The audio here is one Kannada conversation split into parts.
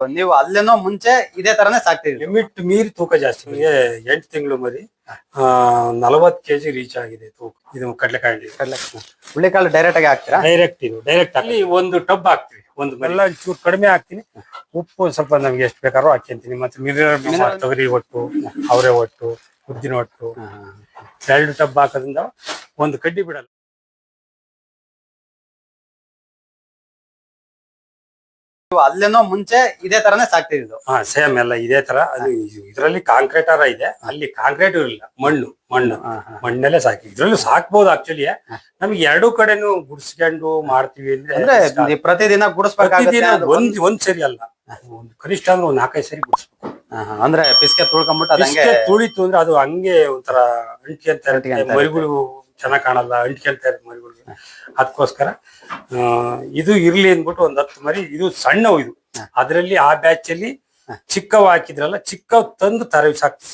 ನೀವು ಅಲ್ಲೇನೋ ಮುಂಚೆ ಇದೇ ತರನೇ ಸಾಕ್ತಿದ್ರಿ ಲಿಮಿಟ್ ಮೀರಿ ತೂಕ ಜಾಸ್ತಿ. ನಮಗೆ ಎಂಟು ತಿಂಗಳು ಮರಿ ಆ ನಲವತ್ತು ಕೆಜಿ ರೀಚ್ ಆಗಿದೆ ತೂಕ. ಇದು ಕಡಲೆಕಾಯಿ ಹುಳಿಕಾಳು ಡೈರೆಕ್ಟ್ ಆಗಿ ಹಾಕ್ತೀರಾ? ಡೈರೆಕ್ಟ್ ಇದು ಡೈರೆಕ್ಟ್ ಅಲ್ಲಿ ಒಂದು ಟಬ್ ಹಾಕ್ತೀವಿ ಒಂದು ಎಲ್ಲ ಚೂರು ಕಡಿಮೆ ಹಾಕ್ತೀನಿ. ಉಪ್ಪು ಒಂದ್ ಸ್ವಲ್ಪ ನಮ್ಗೆ ಎಷ್ಟು ಬೇಕಾದ್ರೂ ಹಾಕ್ಯಂತೀನಿ ಮತ್ತೆ ಮಿನರಲ್ ತೊಗರಿ ಒಟ್ಟು ಅವರೆ ಒಟ್ಟು ಉದ್ದಿನ ಒಟ್ಟು. ಎರಡು ಟಬ್ ಹಾಕೋದ್ರಿಂದ ಒಂದು ಕಡ್ಡಿ ಬಿಡಲ್ಲ. ಅಲ್ಲೇನೋ ಮುಂಚೆ ಇದೇ ತರನೇ ಸಾಕ್ತಿದ್ದು ಹಾ ಸೇಮ್ ಎಲ್ಲ ಇದೇ ತರ. ಅದು ಕಾಂಕ್ರೀಟ್ ಅರ ಇದೆ. ಅಲ್ಲಿ ಕಾಂಕ್ರೀಟ್ ಇರಲಿಲ್ಲ ಮಣ್ಣು ಮಣ್ಣು. ಮಣ್ಣಲ್ಲೇ ಸಾಕಿ. ಇದ್ರಲ್ಲೂ ಸಾಕ್ಬೋದು ಆಕ್ಚುಲಿ ನಮ್ಗೆ ಎರಡು ಕಡೆನು ಗುಡ್ಸ್ಕೊಂಡು ಮಾಡ್ತೀವಿ ಅಂದ್ರೆ ಅಂದ್ರೆ ಪ್ರತಿದಿನ ಗುಡಿಸ್ಬೇಕಾಗುತ್ತೆ ಪ್ರತಿದಿನ ಒಂದ್ ಒಂದ್ ಸರಿ ಅಲ್ಲ. ಒಂದ್ ಕನಿಷ್ಠ ಅಂದ್ರೆ ಒಂದ್ ನಾಲ್ಕೈದು ಸರಿ ಗುಡಿಸ್ಬೇಕು. ಅಂದ್ರೆ ಪಿಸ್ಕೆ ತುಳ್ಕೊಂಡ್ಬಿಟ್ಟು ಅದಂಗೆ ತುಳಿತು ಅಂದ್ರೆ ಅದು ಹಂಗೆ ಒಂಥರ ಅಂಟಿ ಇರುತ್ತೆ ಅಂಟ್ಕೊಂತ ಮರಿಗಳು ಚೆನ್ನಾಗ್ ಕಾಣಲ್ಲ ಅಂಟ್ಕೊಂತ ಇರೋದು ಮರಿಗಳಿಗೆ ಅದಕ್ಕೋಸ್ಕರ ಇದು ಇರ್ಲಿ ಅಂದ್ಬಿಟ್ಟು ಒಂದ್ ಹತ್ತು ಮರಿ ಇದು ಸಣ್ಣವು ಇದು. ಅದರಲ್ಲಿ ಆ ಬ್ಯಾಚ್ ಅಲ್ಲಿ ಚಿಕ್ಕವ್ ಹಾಕಿದ್ರಲ್ಲ ಚಿಕ್ಕವ್ ತಂದು ತರ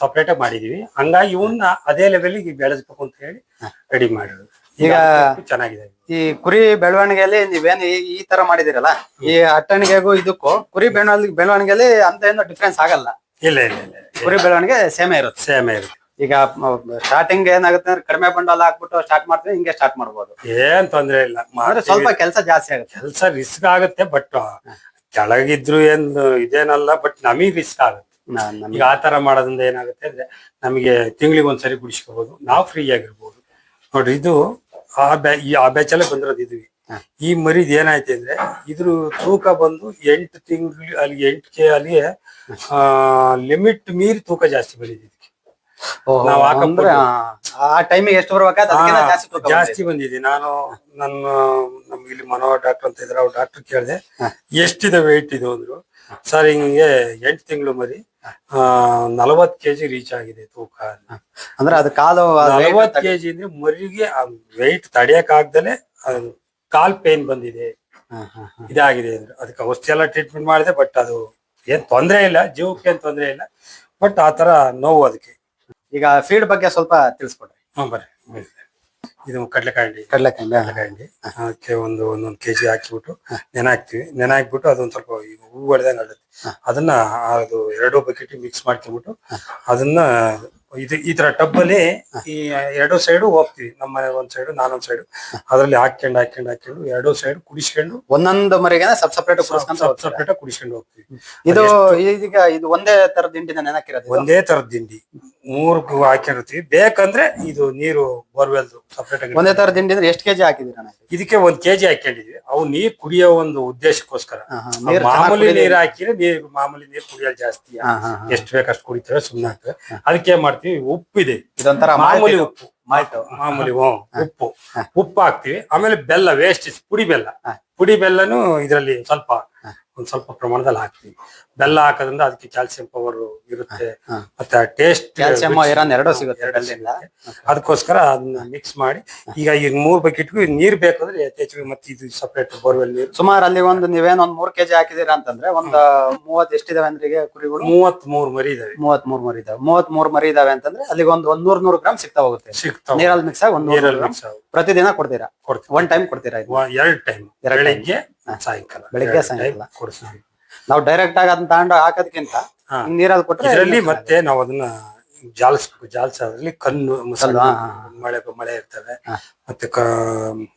ಸಪ್ರೇಟ್ ಆಗಿ ಮಾಡಿದೀವಿ. ಹಂಗಾಗಿ ಇವನ್ನ ಅದೇ ಲೆವೆಲ್ಗೆ ಬೆಳೆಸ್ಬೇಕು ಅಂತ ಹೇಳಿ ರೆಡಿ ಮಾಡಿದ್ರು ಈಗ ಚೆನ್ನಾಗಿದೆ. ಈ ಕುರಿ ಬೆಳವಣಿಗೆಯಲ್ಲಿ ನೀವೇನು ಈ ತರ ಮಾಡಿದಿರಲ್ಲ? ಈ ಅಟ್ಟಣಿಗೆಗೂ ಇದಕ್ಕೂ ಕುರಿ ಬೆಳವಣಿಗೆ ಬೆಳವಣಿಗೆಯಲ್ಲಿ ಅಂತ ಏನು ಡಿಫ್ರೆನ್ಸ್ ಆಗಲ್ಲ ಇಲ್ಲ ಇಲ್ಲ ಇಲ್ಲ. ಕುರಿ ಬೆಳವಣಿಗೆ ಸೇಮೇ ಇರುತ್ತೆ. ಸೇಮೇ ಇರುತ್ತೆ. ಈಗ ಸ್ಟಾರ್ಟಿಂಗ್ ಏನಾಗುತ್ತೆ ಅಂದ್ರೆ ಕಡಿಮೆ ಬಂಡವಾಳ ಹಾಕ್ಬಿಟ್ಟು ಸ್ಟಾರ್ಟ್ ಮಾಡ್ತೀವಿ ಹಿಂಗೆ ಸ್ಟಾರ್ಟ್ ಮಾಡ್ಬೋದು. ಏನ್ ತೊಂದ್ರೆ ಇಲ್ಲ. ಅಂದ್ರೆ ಸ್ವಲ್ಪ ಕೆಲಸ ಜಾಸ್ತಿ ಆಗುತ್ತೆ. ಕೆಲಸ ರಿಸ್ಕ್ ಆಗುತ್ತೆ ಬಟ್ ಕೆಳಗಿದ್ರು ಏನ್ ಇದೇನಲ್ಲ ಬಟ್ ನಮಗ್ ರಿಸ್ಕ್ ಆಗುತ್ತೆ. ಈಗ ಆ ತರ ಮಾಡೋದ್ರಿಂದ ಏನಾಗುತ್ತೆ ಅಂದ್ರೆ ನಮಗೆ ತಿಂಗಳಿಗೆ ಒಂದ್ಸರಿ ಗುಡಿಸ್ಕೋಬಹುದು ನಾವು ಫ್ರೀ ಆಗಿರ್ಬೋದು. ನೋಡ್ರಿ ಇದು ಆ ಬ್ಯಾ ಈ ಆ ಬ್ಯಾಚ್ ಅಲ್ಲೇ ಬಂದಿರೋದು ಈ ಮರಿದ್ ಏನಾಯ್ತು ಅಂದ್ರೆ ಇದ್ರ ತೂಕ ಬಂದು ಎಂಟು ತಿಂಗಳು ಅಲ್ಲಿ ಎಂಟು ಕೆ ಅಲ್ಲಿ ಲಿಮಿಟ್ ಮೀರಿ ತೂಕ ಜಾಸ್ತಿ ಬಂದಿದೆ ಇದಕ್ಕೆ ಓಹೋ, ನಾವ್ ಆ ಟೈಮಿಗೆ ಎಷ್ಟು ಅದಕ್ಕಿಂತ ಜಾಸ್ತಿ ತೂಕ ಜಾಸ್ತಿ ಬಂದಿದೆ ನಾನು ನನ್ನ ನಮ್ಗೆ ಇಲ್ಲಿ ಮನೋಹರ್ ಡಾಕ್ಟರ್ ಅಂತ ಇದ್ರೆ ಅವ್ರು ಡಾಕ್ಟರ್ ಕೇಳಿದೆ. ಎಷ್ಟಿದೆ ವೆಯ್ಟ್ ಇದು ಅಂದ್ರು. ಸರ್ ಹಿಂಗೆ ಎಂಟು ತಿಂಗಳು ಮರಿ ಆ ನಲವತ್ ಕೆಜಿ ರೀಚ್ ಆಗಿದೆ ತೂಕ. ಅಂದ್ರೆ ಅದು ಕಾಲು ನಲವತ್ತು ಕೆಜಿ ಅಂದ್ರೆ ಮರಿಗೆ ವೆಯ್ಟ್ ತಡಿಯಕ್ ಆಗ್ದಲೆ ಕಾಲ್ ಪೇನ್ ಬಂದಿದೆ. ಇದಾಗಿದೆ ಅಂದ್ರೆ. ಅದಕ್ಕೆ ಔಷಧಿ ಎಲ್ಲ ಟ್ರೀಟ್ಮೆಂಟ್ ಮಾಡಿದೆ ಬಟ್ ಅದು ಏನ್ ತೊಂದ್ರೆ ಇಲ್ಲ ಜೀವಕ್ಕೆ ಏನ್ ತೊಂದ್ರೆ ಇಲ್ಲ. ಬಟ್ ಆ ತರ ನೋವು ಅದಕ್ಕೆ. ಈಗ ಫೀಡ್ ಬಗ್ಗೆ ಸ್ವಲ್ಪ ತಿಳಿಸ್ಕೊಡ್ರಿ. ಹ್ಮ್ ಬರ್ರಿ. ಇದು ಕಡ್ಲೆಕಾಯಿ ಕಡ್ಲೆಕಾಯಿ ಕಡಲೆಕಾಯಿ ಅದಕ್ಕೆ ಒಂದು ಒಂದೊಂದು ಕೆಜಿ ಹಾಕಿಬಿಟ್ಟು ನೆನೆ ಹಾಕ್ತಿವಿ. ನೆನೆ ಹಾಕ್ಬಿಟ್ಟು ಅದೊಂದ್ ಸ್ವಲ್ಪ ಹೂ ಹೊಡೆದಂಗೆ ಆಗುತ್ತೆ. ಅದನ್ನ ಅದು ಎರಡು ಬಕೆಟ್ ಮಿಕ್ಸ್ ಮಾಡ್ಕೊಂಡ್ಬಿಟ್ಟು ಅದನ್ನ ಇದು ಈ ತರ ಟಬ್ ಅಲ್ಲಿ ಈ ಎರಡು ಸೈಡು ಹೋಗ್ತೀವಿ. ನಮ್ಮ ಮನೆ ಒಂದ್ ಸೈಡ್ ನಾನೊಂದ್ ಸೈಡ್ ಅದ್ರಲ್ಲಿ ಹಾಕೊಂಡು ಹಾಕ್ಕೊಂಡು ಹಾಕೊಂಡು ಎರಡು ಸೈಡ್ ಕುಡಿಸ್ಕೊಂಡು ಒಂದೊಂದು ಮರಿಗೆ ಸಪ್ ಸಪ್ರೇಟ್ ಕುಡಿಸ್ಕೊಂತ ಹೋಗ್ತಾರೆ. ಸಪ್ರೇಟ್ ಕುಡಿಸ್ಕೊಂಡು ಹೋಗ್ತೀವಿ. ಇದು ಈಗ ಇದು ಒಂದೇ ತರದ ಹಿಂಡಿನ ನೆನಕಿರೋದು? ಒಂದೇ ತರದ ತಿಂಡಿ. ಮೂರು ಹಾಕಿರ್ತೀವಿ. ಬೇಕಂದ್ರೆ ಇದು ನೀರು ಬೋರ್ವೆಲ್ ಸಪ್ರೇಟ್ ಆಗಿ ಒಂದೇ ತರ ತಿಂಡಿ ಅಂದ್ರೆ ಎಷ್ಟು ಕೆಜಿ ಹಾಕಿದಿರ ಇದಕ್ಕೆ ಒಂದ್ ಕೆಜಿ ಹಾಕೊಂಡಿದ್ವಿ ಅವು ನೀರ್ ಕುಡಿಯೋ ಒಂದು ಉದ್ದೇಶಕ್ಕೋಸ್ಕರ. ಮಾಮೂಲಿ ನೀರ್ ಹಾಕಿದ್ರೆ ನೀರ್ ಮಾಮೂಲಿ ನೀರ್ ಕುಡಿಯೋದು ಜಾಸ್ತಿ. ಎಷ್ಟು ಬೇಕಷ್ಟು ಕುಡಿತೇವೆ ಸುಮ್ಮನೆ ಆಗ್ತದೆ ಅದಕ್ಕೆ ಏನ್ ಮಾಡ್ತೀವಿ ಉಪ್ಪಿದೆ. ಇದೊಂಥರ ಮಾಮೂಲಿ ಉಪ್ಪು. ಮಾಮೂಲಿ ಉಪ್ಪು. ಉಪ್ಪು ಹಾಕ್ತಿವಿ. ಆಮೇಲೆ ಬೆಲ್ಲ ವೇಸ್ಟ್ ಪುಡಿ ಬೆಲ್ಲ. ಪುಡಿ ಬೆಲ್ಲನು ಇದರಲ್ಲಿ ಸ್ವಲ್ಪ ಒಂದ್ ಸ್ವಲ್ಪ ಪ್ರಮಾಣದಲ್ಲಿ ಹಾಕ್ತಿವಿ. ಬೆಲ್ಲ ಹಾಕೋದ್ರಿಂದ ಅದಕ್ಕೆ ಕ್ಯಾಲ್ಸಿಯಂ ಪವರ್ ಇರುತ್ತೆ ಮತ್ತೆ ಟೇಸ್ಟ್ ಕ್ಯಾಲ್ಸಿಯಂ ಐರನ್ ಎರಡೂ ಸಿಗುತ್ತೆ ಬೆಲ್ಲದಿಂದ ಅದಕ್ಕೋಸ್ಕರ ಅದನ್ನ ಮಿಕ್ಸ್ ಮಾಡಿ ಈಗ ಈಗ ಮೂರ್ ಬಕೆಟ್ಗೂ ನೀರ್ ಬೇಕಂದ್ರೆ ಯಥೇಚ್ಛವಾಗಿ ಮತ್ತೆ ಇದು ಸಪ್ರೇಟ್ ಬೋರ್ವೆಲ್ ನೀರು. ಸುಮಾರು ಅಲ್ಲಿ ಒಂದು ನೀವೇನ್ ಒಂದ್ ಮೂರ್ ಕೆಜಿ ಹಾಕಿದೀರ ಅಂತಂದ್ರೆ ಒಂದ್ ಮೂವತ್ ಎಷ್ಟಿದಾವೆ ಅಂದ್ರೆ ಈಗ ಕುರಿಗಳು? ಮೂವತ್ ಮೂರ್ ಮರಿ ಇದಾವೆ. ಮೂವತ್ ಮೂರ್ ಮರಿ ಇದಾವೆ. ಮೂವತ್ ಮೂರ್ ಮರಿ ಇದಾವೆ ಅಂತಂದ್ರೆ ಅಲ್ಲಿಗೆ ಒಂದ್ ಒಂದ್ ನೂರ್ ನೂರು ಗ್ರಾಮ್ ಸಿಗ್ತಾ ಹೋಗುತ್ತೆ. ಸಿಗ್ತಾವೆ ನೀರಲ್ಲಿ ಮಿಕ್ಸ್ ಆಗಿ ಒಂದ್ ನೂರ್ ನೀರಲ್ಲಿ ಗ್ರಾಮ್ ಆಗಿ ಪ್ರತಿದಿನ ಕೊಡ್ತೀರಾ? ಕೊಡ್ತೀವಿ. ಒನ್ ಟೈಮ್ ಕೊಡ್ತೀರಾ ಇದು? ಎರಡ್ ಟೈಮ್. ಬೆಳಿಗ್ಗೆ ಸಾಯಂಕಾಲ. ಬೆಳಿಗ್ಗೆ, ಎರಡ್ time ಸಾಯಂಕಾಲ. ಕೊಡ್ತೀವಿ. ನಾವು ಡೈರೆಕ್ಟ್ ಆಗಿ ಅದನ್ನ ತಗೊಂಡು ಹಾಕೋದಕ್ಕಿಂತ ನೀರಲ್ಲಿ ಕೊಟ್ಟರೆ ಮತ್ತೆ ನಾವು ಅದನ್ನ ಜಾಲಿಸ್ಬೇಕು ಜಾಲಿಸೋದ್ರಲ್ಲಿ ಕಣ್ಣು ಮುಸಲ್ ಸಣ್ಣ ಮಳೆ ಮಳೆ ಇರ್ತವೆ. ಮತ್ತೆ ಕ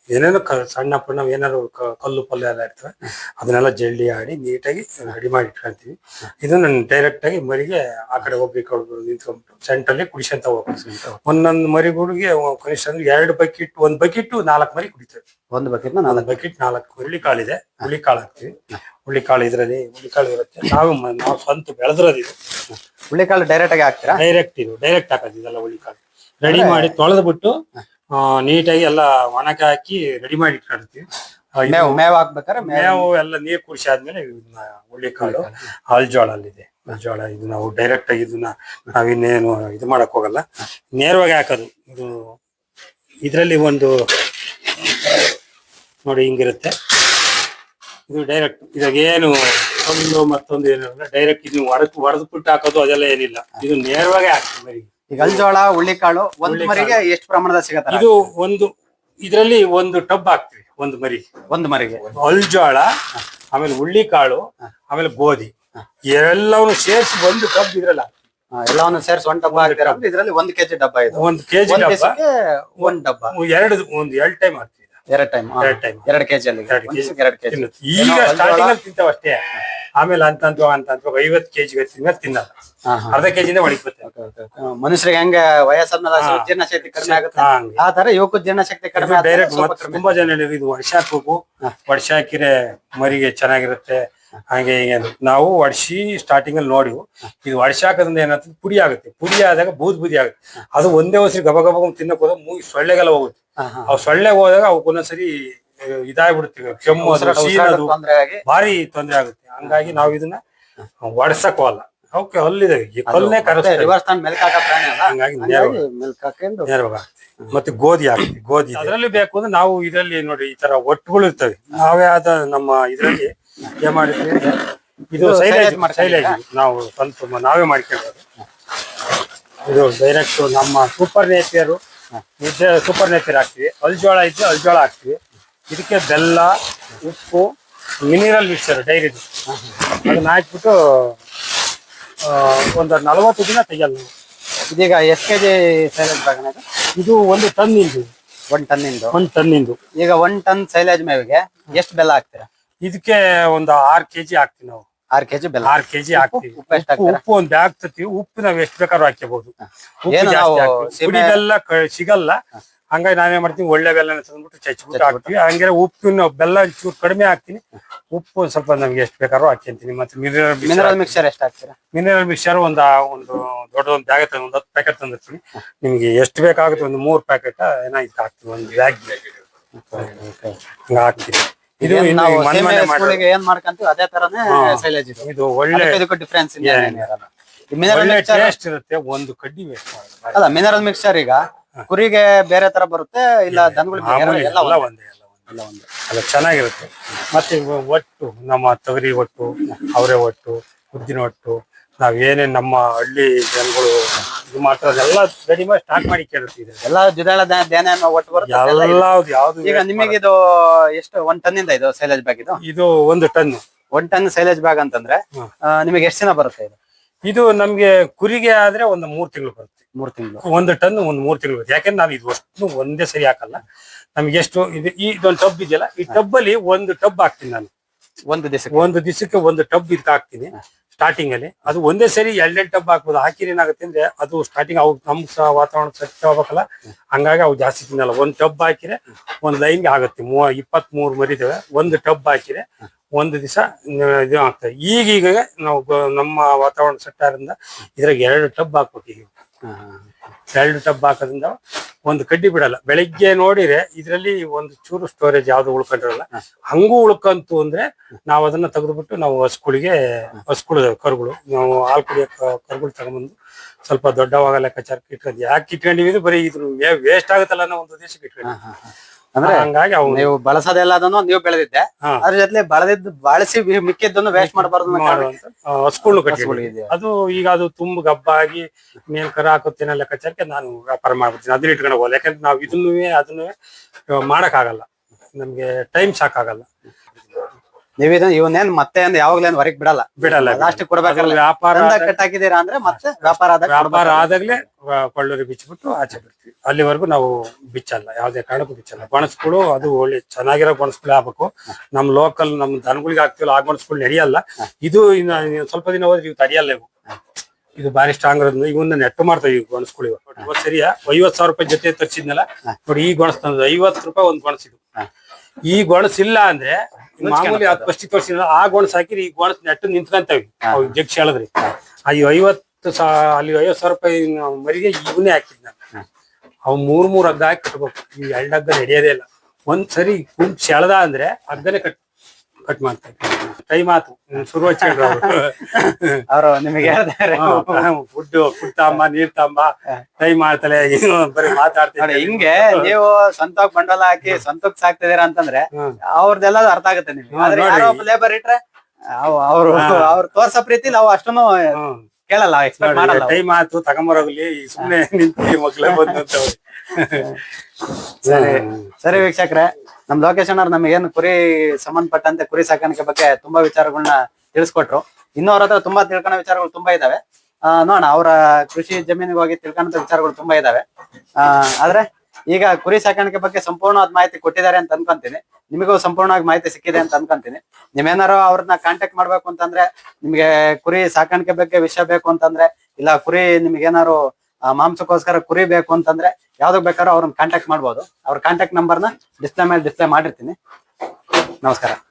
ಏನೇನೋ ಕ- ಸಣ್ಣ ಪುಣ್ಣ ಏನಾದ್ರು ಕಲ್ಲು ಪಲ್ಲು ಎಲ್ಲ ಇರ್ತವೆ. ಅದನ್ನೆಲ್ಲ ಜಲ್ಲಿ ಆಡಿ ನೀಟಾಗಿ ರೆಡಿ ಮಾಡಿ ಇಟ್ಕೊಂತೀವಿ. ಇದನ್ನ ಡೈರೆಕ್ಟ್ ಆಗಿ ಮರಿಗೆ ಆ ಕಡೆ ಕೊಡ್ಬೋದು ನಿಂತ್ಕೊಂಡ್ಬಿಟ್ಟು. ಸೆಂಟ್ರಲ್ಲಿ ಕುಡಿಸಂತ ಹೋಗ್ಬೇಕು. ಒಂದೊಂದು ಮರಿಗಳಿಗೆ ಕನಿಷ್ಠ ಅಂದ್ರೆ ಎರಡು ಬಕೆಟ್ ಒಂದ್ ಬಕೆಟ್ ನಾಲ್ಕು ಮರಿ ಕುಡಿತೇವೆ. ಒಂದು ಬಕೆಟ್ ನಾಲ್ಕು. ನಾಲ್ಕು ಬಕೆಟ್ ನಾಲ್ಕು ಹುರುಳಿಕಾಳಿದೆ ಹುಳಿಕಾಳು ಹಾಕ್ತಿವಿ. ಹುಳಿಕಾಳು ಇದರಲ್ಲಿ ಹುಳಿಕಾಳು ಇರುತ್ತೆ. ನಾವು ನಾವು ಸ್ವಂತ ಬೆಳೆದ್ರದು ಇದು ಹುಳ್ಳಿಕಾಳು ಡೈರೆಕ್ಟ್ ಆಗಿ ಹಾಕ್ತೀರಾ? ಡೈರೆಕ್ಟ್ ಇದು ಡೈರೆಕ್ಟ್ ಹಾಕೋದು ಇದೆಲ್ಲ ಹುಳಿಕಾಳು ರೆಡಿ ಮಾಡಿ ತೊಳೆದು ಬಿಟ್ಟು ನೀಟಾಗಿ ಎಲ್ಲ ಒಣಕ ಹಾಕಿ ರೆಡಿ ಮಾಡಿ ಇಟ್ಕೊಳ್ತೀವಿ ಮೇವು ಮೇವು ಹಾಕ್ಬೇಕಾರೆ ಮೇವು. ಎಲ್ಲ ನೀರು ಕುಡಿಸಿ ಆದ್ಮೇಲೆ ಇದನ್ನ ಹುಳಿಕಾಳು ಅಲ್ಜೋಳ ಅಲ್ಲಿದೆ ಅಲ್ಜೋಳ ಇದು ನಾವು ಡೈರೆಕ್ಟ್ ಆಗಿ ಇದನ್ನ ನಾವಿನ್ನೇನು ಇದು ಮಾಡಕ್ ಹೋಗಲ್ಲ. ನೇರವಾಗಿ ಹಾಕೋದು. ಇದು ಇದರಲ್ಲಿ ಒಂದು ನೋಡಿ ಹಿಂಗಿರುತ್ತೆ. ಇದು ಡೈರೆಕ್ಟ್ ಇದಾಗ ಏನು ಒಂದು ಮತ್ತೊಂದು ಏನಂದ್ರೆ ಡೈರೆಕ್ಟ್ ಇದು ಹೊರತು ಹೊಡೆದು ಬಿಟ್ಟು ಹಾಕೋದು ಅದೆಲ್ಲ ಏನಿಲ್ಲ. ಇದು ನೇರವಾಗಿ ಹಾಕ್ತೀವಿ ಮರಿಗೆ ಈಗ ಅಲ್ಜೋಳ ಹುಳ್ಳಿಕಾಳು ಒಂದ್. ಮರಿಗೆ ಎಷ್ಟು ಪ್ರಮಾಣದ ಸಿಗತ್ತೆ ಇದು ಒಂದು ಇದರಲ್ಲಿ ಒಂದು ಟಬ್ ಹಾಕ್ತಿವಿ ಒಂದು ಮರಿ. ಒಂದ್ ಮರಿಗೆ. ಅಲ್ಜೋಳ ಆಮೇಲೆ ಹುಳ್ಳಿಕಾಳು ಆಮೇಲೆ ಗೋಧಿ. ಎಲ್ಲವನ್ನು ಸೇರಿಸಿ ಒಂದು ಟಬ್ ಇದ್ರಲ್ಲ. ಎಲ್ಲವನ್ನು ಸೇರಿಸಿ ಒಂದ್ ಡಬ್ಬ ಹಾಕ್ತೀರಾ? ಇದರಲ್ಲಿ ಒಂದ್ ಕೆಜಿ ಡಬ್ಬ ಇದೆ. ಒಂದ್ ಕೆಜಿ ಒಂದ್ ಡಬ್ಬ. ಎರಡು ಒಂದ್ ಡಬ್ಬ. ಎರಡು ಒಂದು ಎರಡು ಟೈಮ್ ಹಾಕ್ತೀವಿ. ಎರಡ್ ಟೈಮ್ ಎರಡ್ ಟೈಮ್ ಎರಡ್ ಕೆಜಿ ಅಲ್ಲಿ. ಎರಡ್ ಕೆಜಿ. ಎರಡ್ ಕೆಜಿ. ಈಗ ಸ್ಟಾರ್ಟಿಂಗ್ ಅಲ್ಲಿ ತಿಂತಾವ ಅಷ್ಟೇ. ಆಮೇಲೆ ಅಂತ ಅಂತ ಅಂತ ಅಂತ ಐವತ್ ಕೆಜಿ ತಿನ್ನೋದು ತಿನ್ನಲ್ಲ. ಅರ್ಧ ಕೆಜಿನೇ ಒಳಗೆ ಬರ್ತೇವೆ ಮನುಷ್ಯರಿಗೆ ಹಂಗ ವಯಸ್ಸಾದ್ಮೇಲೆ ಜೀರ್ಣಶಕ್ತಿ ಕಡಿಮೆ ಆಗುತ್ತೆ. ಆ ತರ ಯುವಕ ಜೀರ್ಣಶಕ್ತಿ ಕಡಿಮೆ ಡೈರೆಕ್ಟ್ ತುಂಬಾ ಜನ ಹೇಳಿದ್ರು ಇದು ವರ್ಷ ಹಾಕ್ಬೇಕು ವರ್ಷ ಹಾಕಿದ್ರೆ ಮರಿಗೆ ಚೆನ್ನಾಗಿರುತ್ತೆ. ಹಾಗೆ ಹೀಗೆ ನಾವು ವರ್ಷಿ ಸ್ಟಾರ್ಟಿಂಗ್ ಅಲ್ಲಿ ನೋಡಿವು ಇದು ವರ್ಷ ಹಾಕೋದ್ರಿಂದ ಏನಾಗ್ತದೆ? ಪುಡಿ ಆಗುತ್ತೆ. ಪುಡಿ ಆದಾಗ ಬೂದ್ ಬೂದಿ ಆಗುತ್ತೆ. ಅದು ಒಂದೇ ವರ್ಷ ಗಬ ತಿನ್ನಕ್ ಹೋದಾಗ ಮೂಗಿ ಸೊಳ್ಳೆಗೆಲ್ಲ ಹೋಗುತ್ತೆ. ಅವ್ ಸೊಳ್ಳೆಗೆ ಹೋದಾಗ ಅವಕ್ಕೆ ಒಂದೊಂದ್ಸರಿ ಆ, ಇದಾಗ್ಬಿಡುತ್ತೆ ಕೆಮ್ಮು ಅದು, ಭಾರಿ ತೊಂದರೆ ಆಗುತ್ತೆ. ಹಂಗಾಗಿ ನಾವು ಇದನ್ನ ಒಡ್ಸಕ್ ಹೋಗಲ್ಲ ಅವಕ್ಕೆ ಅಲ್ಲಿದೆ. ಈ ಕಲ್ಲನ್ನೇ ಹಂಗಾಗಿ. ಮತ್ತೆ ಗೋಧಿ ಆಗುತ್ತೆ ಗೋಧಿ ಅದರಲ್ಲಿ ಬೇಕು ಅಂದ್ರೆ ನಾವು ಇದರಲ್ಲಿ ನೋಡಿ ಈ ತರ ಒಟ್ಟುಗಳು ಇರ್ತವೆ. ನಾವೇ ಆದ ನಮ್ಮ ಇದರಲ್ಲಿ ಏನ್ ಮಾಡಿದ್ವಿ ಇದು ಇದು ಸೈಲೇಜ್ ಸೈಲೇಜ್ ನಾವು ಸ್ವಲ್ಪ ನಾವೇ ಮಾಡ್ಕೊಳ್ಬೋದು ಇದು ಡೈರೆಕ್ಟ್ ನಮ್ಮ ಸೂಪರ್ ನೇಪಿಯರು ಸೂಪರ್ ನೇಪಿಯರ್ ಹಾಕ್ತಿವಿ. ಅಲ್ಜೋಳ ಇದ್ರೆ ಅಲ್ಜೋಳ ಹಾಕ್ತಿವಿ. ಇದಕ್ಕೆ ಬೆಲ್ಲ ಉಪ್ಪು ಮಿನಿರಲ್ ಮಿಕ್ಸರ್ ಡೈರಿದು ಅದನ್ನ ಹಾಕ್ಬಿಟ್ಟು ಒಂದು ನಲವತ್ತು ದಿನ ತೆಗಿಯಲ್ಲ. ನಾವು ಇದೀಗ ಕೆ ಕೆಜಿ ಸೈಲೇಜ್ ಬ್ಯಾಗ್ ಇದು? ಒಂದು ಟನ್ ಇಂದು ಒನ್ ಟನ್ ಇಂದು ಒಂದು ಟನ್ ಇಂದು ಈಗ ಒನ್ ಟನ್ ಸೈಲೇಜ್ ಮೇವಿಗೆ ಎಷ್ಟು ಬೆಲ್ಲ ಹಾಕ್ತೀರಾ? ಇದಕ್ಕೆ ಒಂದು ಆರ್ ಕೆಜಿ ಹಾಕ್ತೀವಿ ನಾವು. ಆರ್ ಕೆಜಿ ಬೆಲ್ಲ. ಆರು ಕೆಜಿ ಹಾಕ್ತಿವಿ. ಉಪ್ಪು ಎಷ್ಟ್ ಉಪ್ಪು ಉಪ್ಪು ಒಂದ್ ಬ್ಯಾಗ್ ತರ್ತೀವಿ. ಉಪ್ಪು ನಾವ್ ಎಷ್ಟ್ ಬೇಕಾದ್ರೂ ಹಾಕ್ಯಬಹುದು ಉಪ್ಪು ಏನು ನಾವು ಜಾಸ್ತಿ ಹಾಕ್ತೀವಿ. ಸೀಮೆ- ಪುಡಿ ಬೆಲ್ಲ ಕ- ಸಿಗಲ್ಲ. ಹಂಗಾಗಿ ನಾವೇನ್ ಮಾಡ್ತೀನಿ ಒಳ್ಳೆ ಬೆಲ್ಲ ತಂದ್ಬಿಟ್ಟು ಚಚ್ಬಿಟ್ಟು ಹಾಕ್ತೀವಿ ಹಂಗಾರೆ ಉಪ್ಪಿನ ಬೆಲ್ಲ ಚೂರು ಕಡಿಮೆ ಹಾಕ್ತೀನಿ. ಉಪ್ಪು ಸ್ವಲ್ಪ ನಮ್ಗೆ ಎಷ್ಟು ಬೇಕಾದ್ರೂ ಹಾಕ್ಕೊಂತೀನಿ ಮತ್ತೆ ಮಿನರಲ್ ಮಿನರಲ್ ಮಿಕ್ಸರ್ ಎಷ್ಟು ಹಾಕ್ತೀರಾ? ಮಿನರಲ್ ಮಿಕ್ಸರ್ ಒಂದ್ ಒಂದು ದೊಡ್ಡ ಒಂದು ಬ್ಯಾಗ್ ತಂದು ಒಂದು ಹತ್ತು ಪ್ಯಾಕೆಟ್ ತಂದಿರ್ತೀನಿ. ನಿಮ್ಗೆ ಎಷ್ಟು ಬೇಕಾಗುತ್ತೆ ಒಂದು ಮೂರ್ ಪ್ಯಾಕೆಟ್ ಏನೋ ಇದಕ್ಕೆ ಹಾಕ್ತೀವಿ ಒಂದು ಬ್ಯಾಗ್ ಹಂಗ ಹಾಕ್ತೀನಿ. ಇದು ಏನ್ ಮಾಡ್ಕಂತೀವಿ ಅದೇ ತರನೇ ಸೈಲೇಜ್ ಇದು ಒಳ್ಳೆ ಡಿಫ್ರೆನ್ಸ್ ಒಳ್ಳೆ ಟೇಸ್ಟ್ ಇರುತ್ತೆ ಒಂದು ಕಡ್ಡಿ ವೇಸ್ಟ್ ಅಲ್ಲ ಮಿನರಲ್ ಮಿಕ್ಸರ್ ಈಗ ಕುರಿಗೆ ಬೇರೆ ತರ ಬರುತ್ತೆ ಇಲ್ಲ ದನಗಳಿಗೆ ಬೇರೆ ಎಲ್ಲ ಎಲ್ಲ ಒಂದೇ. ಒಂದೇ ಎಲ್ಲ ಒಂದೇ. ಎಲ್ಲ ಒಂದೇ. ಅದು ಚೆನ್ನಾಗಿರುತ್ತೆ. ಮತ್ತೆ ಇವು ಒಟ್ಟು ನಮ್ಮ ತೊಗರಿ ಒಟ್ಟು ಅವರೆ ಒಟ್ಟು ಉದ್ದಿನ ಒಟ್ಟು ನಾವ್ ಏನೇನ್ ನಮ್ಮ ಹಳ್ಳಿ ಜನಗಳು ಇದು ಮಾಡ್ತಾರೆ ಎಲ್ಲ ರೆಡಿ ಮಾಡಿ ಸ್ಟಾಕ್ ಮಾಡಿ ಕೇಳುತ್ತಿದೆ ಎಲ್ಲ ದ್ವಿದಳ ಧಾನ್ಯ ಒಟ್ಟು ಬರುತ್ತೆ ಇದೆ. ಎಲ್ಲ ಯಾವ್ದು ಈಗ ನಿಮಗೆ ಇದು ಎಷ್ಟು ಒಂದ್ ಟನ್ ಇಂದ ಇದು ಸೈಲೇಜ್ ಬ್ಯಾಗ್ ಇದು? ಇದು ಒಂದು ಟನ್ ಒಂದ್ ಟನ್ ಸೈಲೇಜ್ ಬ್ಯಾಗ್ ಅಂತಂದ್ರೆ ಹ್ಮ್. ಆ, ನಿಮಗೆ ಎಷ್ಟು ದಿನ ಬರುತ್ತೆ ಇದು? ಇದು ನಮ್ಗೆ ಕುರಿಗೆ ಆದ್ರೆ ಒಂದು ಮೂರ್ ತಿಂಗಳು ಬರುತ್ತೆ. ಮೂರ್ ತಿಂಗಳು. ಒಂದು ಟನ್ ಒಂದು ಮೂರ್ ತಿಂಗಳು ಬರುತ್ತೆ. ಯಾಕಂದ್ರೆ ನಾವು ಇದು ಅಷ್ಟು ಒಂದೇ ಸರಿ ಹಾಕಲ್ಲ. ನಮ್ಗೆ ಎಷ್ಟು ಇದು ಈ ಇದೊಂದು ಟಬ್ ಇದೆಯಲ್ಲ ಈ ಟಬ್ ಅಲ್ಲಿ ಒಂದು ಟಬ್ ಹಾಕ್ತೀನಿ ನಾನು. ಒಂದು ದಿವಸ ಒಂದು ದಿವಸಕ್ಕೆ ಒಂದು ಟಬ್ ಇದಕ್ಕೆ ಹಾಕ್ತೀನಿ ಸ್ಟಾರ್ಟಿಂಗ್ ಅಲ್ಲಿ. ಅದು ಒಂದೇ ಸರಿ ಎರಡೆರಡು ಟಬ್ ಹಾಕ್ಬೋದು. ಹಾಕಿದ್ರೆ ಏನಾಗುತ್ತೆ ಅಂದ್ರೆ ಅದು ಸ್ಟಾರ್ಟಿಂಗ್ ಅವು ನಮ್ ಸಹ ವಾತಾವರಣ ಸ್ವಚ್ಛ ಆಗ್ಬೇಕಲ್ಲ. ಹಂಗಾಗಿ ಅವು ಜಾಸ್ತಿ ತಿನ್ನಲ್ಲ. ಒಂದ್ ಟಬ್ ಹಾಕಿದ್ರೆ ಒಂದ್ ಲೈನ್ಗೆ ಆಗುತ್ತೆ. ಮೂವ ಇಪ್ಪತ್ತ್ ಮೂರು ಮರಿದಾವೆ ಒಂದು ಟಬ್ ಹಾಕಿದ್ರೆ ಒಂದು ದಿವಸ ಇದು ಆಗ್ತದೆ. ಈಗೀಗ ನಾವು ನಮ್ಮ ವಾತಾವರಣ ಸಟ್ಟಾರಿಂದ ಇದ್ರಾಗ ಎರಡು ಟಬ್ ಈಗ. ಎರಡು ಟಬ್ ಹಾಕೋದ್ರಿಂದ ಒಂದು ಕಡ್ಡಿ ಬಿಡಲ್ಲ. ಬೆಳಿಗ್ಗೆ ನೋಡಿದ್ರೆ ಇದರಲ್ಲಿ ಒಂದು ಚೂರು ಸ್ಟೋರೇಜ್ ಯಾವ್ದು ಉಳ್ಕೊಂಡಿರಲ್ಲ ಹಂಗೂ ಉಳ್ಕಂತು ಅಂದ್ರೆ ನಾವು ಅದನ್ನ ತೆಗೆದ್ಬಿಟ್ಟು ನಾವು ಹಸುಗಳಿಗೆ ಹಸುಗಳು ಕರುಗಳು ನಾವು ಹಾಲು ಕುಡಿಯೋ ಕರುಗಳು ತಗೊಂಬಂದು ಸ್ವಲ್ಪ ದೊಡ್ಡವಾಗ ಲೆಕ್ಕಾಚಾರಕ್ಕೆ ಇಟ್ಕೊಂಡು ಯಾಕೆ ಇಟ್ಕೊಂಡಿವಿ ಬರೀ ಇದ್ರ ವೇಸ್ಟ್ ಆಗುತ್ತಲ್ಲ ಅನ್ನೋ ಒಂದು ಉದ್ದೇಶಕ್ಕೆ ಇಟ್ಕೊಂಡು ಅಂದ್ರೆ ಹಂಗಾಗಿ ಅವು ನೀವು ಬಳಸೋದೆಲ್ಲ ಅದನ್ನು ನೀವು ಬೆಳೆದಿದ್ದೆ. ಅದ್ರ ಜೊತೆ ಬಳದಿದ್ದು ಬಳಸಿ ಮಿಕ್ಕಿದ್ದನ್ನು ವೇಸ್ಟ್ ಮಾಡಬಾರ್ದು. ಅದು ಈಗ ಅದು ತುಂಬ ಗಬ್ಬಾಗಿ ಮೇಲ್ ಕರ ಹಾಕುತ್ತೇನೆ ಲೆಕ್ಕಾಚಾರಕ್ಕೆ ನಾನು ವ್ಯಾಪಾರ ಮಾಡ್ಬಿಡ್ತೀನಿ. ಅದನ್ನ ಇಟ್ಕೊಂಡು ಹೋಗಲ್ಲ ಯಾಕಂದ್ರೆ ನಾವು ಇದನ್ನು ಅದನ್ನು ಮಾಡಕ್ ಆಗಲ್ಲ ನಮ್ಗೆ ಟೈಮ್ ಸಾಕಾಗಲ್ಲ. ನೀವು ಇವನೇನ್ ಮತ್ತೆ ಯಾವಾಗ್ಲೇನ್ ಹೊರಗೆ ಬಿಡಲ್ಲ. ಬಿಡಲ್ಲ ಲಾಸ್ಟ್ ಕೊಡ್ಬೇಕಲ್ಲ ವ್ಯಾಪಾರ ಕಟ್ಟಾಕಿದೀರಾ ಕಟ್ ಹಾಕಿದೀರಾ ಅಂದ್ರೆ ಮತ್ತೆ ವ್ಯಾಪಾರ ಆದಾಗ ವ್ಯಾಪಾರ ಆದಾಗ್ಲೇ ಕೊಳ್ಳೂರಿ ಬಿಚ್ಚಿಬಿಟ್ಟು ಆಚೆ ಬಿಡ್ತೀವಿ. ಅಲ್ಲಿವರೆಗೂ ನಾವು ಬಿಚ್ಚಲ್ಲ ಯಾವ್ದೇ ಕಾರಣಕ್ಕೂ ಬಿಚ್ಚಲ್ಲ. ಬಣಸ್ಗಳು ಅದು ಒಳ್ಳೆ ಚೆನ್ನಾಗಿರೋ ಬಣಸ್ಗಳು ಆಗ್ಬೇಕು. ನಮ್ ಲೋಕಲ್ ನಮ್ ದನಗಳಿಗೆ ಹಾಕ್ತಿವಲ್ಲ ಆ ಬಣಸ್ಗಳು ನಡೆಯಲ್ಲ. ಇದು ಇನ್ನ ಇನ್ನು ಸ್ವಲ್ಪ ದಿನ ಹೋದ್ರೆ ಇವು ತಡೆಯಲ್ಲ ಇವು ಇದು ಬಾರಿ ಸ್ಟ್ರಾಂಗ್ ಇರೋದ್ರಿಂದ ಇವನ್ನ ನೆಟ್ಟು ಮಾಡ್ತಾವೆ ಇವ್ ಗೊಣಸ್ಗಳು ಇವು ಇವತ್ತು ಸರಿಯಾ? ಐವತ್ ಸಾವಿರ ರೂಪಾಯಿ ಜೊತೆ ತರ್ಸಿದ್ನಲ್ಲ? ನೋಡಿ ಈ ಗೊಣಸ್ ತಂದು ಐವತ್ತು ರೂಪಾಯಿ ಒಂದ್ ಗೊಣಸ್ ಇದು. ಈ ಗೊಣಸ್ ಇಲ್ಲ ಅಂದ್ರೆ ಮಾಮೂಲಿ ಹತ್ತು ಫಸ್ಟ್ ತೋರಿಸಿದ ಆ ಗೊಣಸ್ ಹಾಕಿರಿ ಈ ಗೊಣಸ್ ನೆಟ್ಟು ನಿಂತ್ಕಂತವಿ. ಅವು ಜಗ್ಸಿ ಹೇಳಿದ್ರಿ. ಆ ಐವತ್ತು ಅಲ್ಲಿ ಐವತ್ ಸಾವಿರ ರೂಪಾಯಿ ಮರಿಗೆ ಇವನ್ನೇ ಹಾಕಿದ್ನ. ನಾನು ಅವು ಮೂರ್ ಮೂರ್ ಹಗ್ಗ ಹಾಕಿ ಕಟ್ಬೇಕು. ಈ ಎರಡು ಹಗ್ಗ ನಡೆಯೋದೇ ಇಲ್ಲ. ಒಂದ್ ಸರಿ ಕುಂಟ್ ಸೆಳೆದ ಅಂದ್ರೆ ಹಗ್ಗನೇ ಕಟ್ ಕಟ್ ಮಾಡ್ತಾರೆ ಟೈಮ್ ಆತು ಇನ್ನು ಶುರು ಅವ್ರು. ಅವರು ನಿಮಗೆ ಹೇಳ್ತಾರೆ. ಫುಡ್ ಫುಡ್ ತಾಂಬ ನೀರ್ ತಾಂಬ ಟೈಮ್ ಮಾಡ್ತಲೆ ಬರೀ ಹಿಂಗೆ ನೀವು ಸ್ವಂತ ಬಂಡಲ ಹಾಕಿ ಸ್ವಂತಕ್ ಸಾಕ್ತಿದೀರಾ ಅಂತಂದ್ರೆ ಅವ್ರದೆಲ್ಲ ಅವ್ರದ್ದೆಲ್ಲ ಅರ್ಥ ಆಗುತ್ತೆ ನಿಮ್ಗೆ. ಲೇಬರ್ ಇಟ್ರೆ ಅವ್- ಅವ್ರು ಅವ್ರು ತೋರ್ಸೋ ಪ್ರೀತಿ ನಾವು ಅಷ್ಟನ್ನು. ಕೇಳಲ್ಲ ಎಕ್ಸ್ಪೆಕ್ಟ್ ಮಾಡಲ್ಲ. ಟೈಮ್ ಆತು ತಗೊಂಬರೋಗ್ಲಿ ಸುಮ್ಮನೆ ನಿಂತು ಮಕ್ಳೆ ಬಂದು ಸರಿ ಸರಿ ವೀಕ್ಷಕರೇ ನಮ್ ಲೊಕೇಶನ್ ಅವ್ರು ನಮಗೆ ಏನು ಕುರಿ ಸಂಬಂಧಪಟ್ಟಂತೆ ಕುರಿ ಸಾಕಾಣಿಕೆ ಬಗ್ಗೆ ತುಂಬಾ ವಿಚಾರಗಳನ್ನ ತಿಳಿಸ್ಕೊಟ್ರು. ಇನ್ನೂ ಅವ್ರ ಹತ್ರ ತುಂಬಾ ತಿಳ್ಕೊಳೋ ವಿಚಾರಗಳು ತುಂಬಾ ಇದಾವೆ. ಅಹ್ ನೋಡೋಣ ಅವರ ಕೃಷಿ ಜಮೀನಿಗೆ ಹೋಗಿ ತಿಳ್ಕೊಂಡ ವಿಚಾರಗಳು ತುಂಬಾ ಇದಾವೆ. ಆ, ಆದ್ರೆ ಈಗ ಕುರಿ ಸಾಕಾಣಿಕೆ ಬಗ್ಗೆ ಸಂಪೂರ್ಣವಾದ ಮಾಹಿತಿ ಕೊಟ್ಟಿದ್ದಾರೆ ಅಂತ ಅನ್ಕೊಂತೀನಿ. ನಿಮಗೂ ಸಂಪೂರ್ಣವಾಗಿ ಮಾಹಿತಿ ಸಿಕ್ಕಿದೆ ಅಂತ ಅನ್ಕೊಂತೀನಿ. ನೀವೇನಾರು ಅವ್ರನ್ನ ಕಾಂಟ್ಯಾಕ್ಟ್ ಮಾಡ್ಬೇಕು ಅಂತಂದ್ರೆ, ನಿಮ್ಗೆ ಕುರಿ ಸಾಕಾಣಿಕೆ ಬಗ್ಗೆ ವಿಷಯ ಬೇಕು ಅಂತಂದ್ರೆ, ಇಲ್ಲ ಕುರಿ ನಿಮ್ಗೆ ಏನಾರು ಮಾಂಸಕ್ಕೋಸ್ಕರ ಕುರಿ ಬೇಕು ಅಂತಂದ್ರೆ, ಯಾವ್ದಕ್ ಬೇಕಾದ್ರೂ ಅವ್ರನ್ನ ಕಾಂಟ್ಯಾಕ್ಟ್ ಮಾಡ್ಬೋದು. ಅವ್ರ ಕಾಂಟ್ಯಾಕ್ಟ್ ನಂಬರ್ನ ಡಿಸ್ಪ್ಲೇ ಮೇಲೆ ಡಿಸ್ಪ್ಲೇ ಮಾಡಿರ್ತೀನಿ. ನಮಸ್ಕಾರ.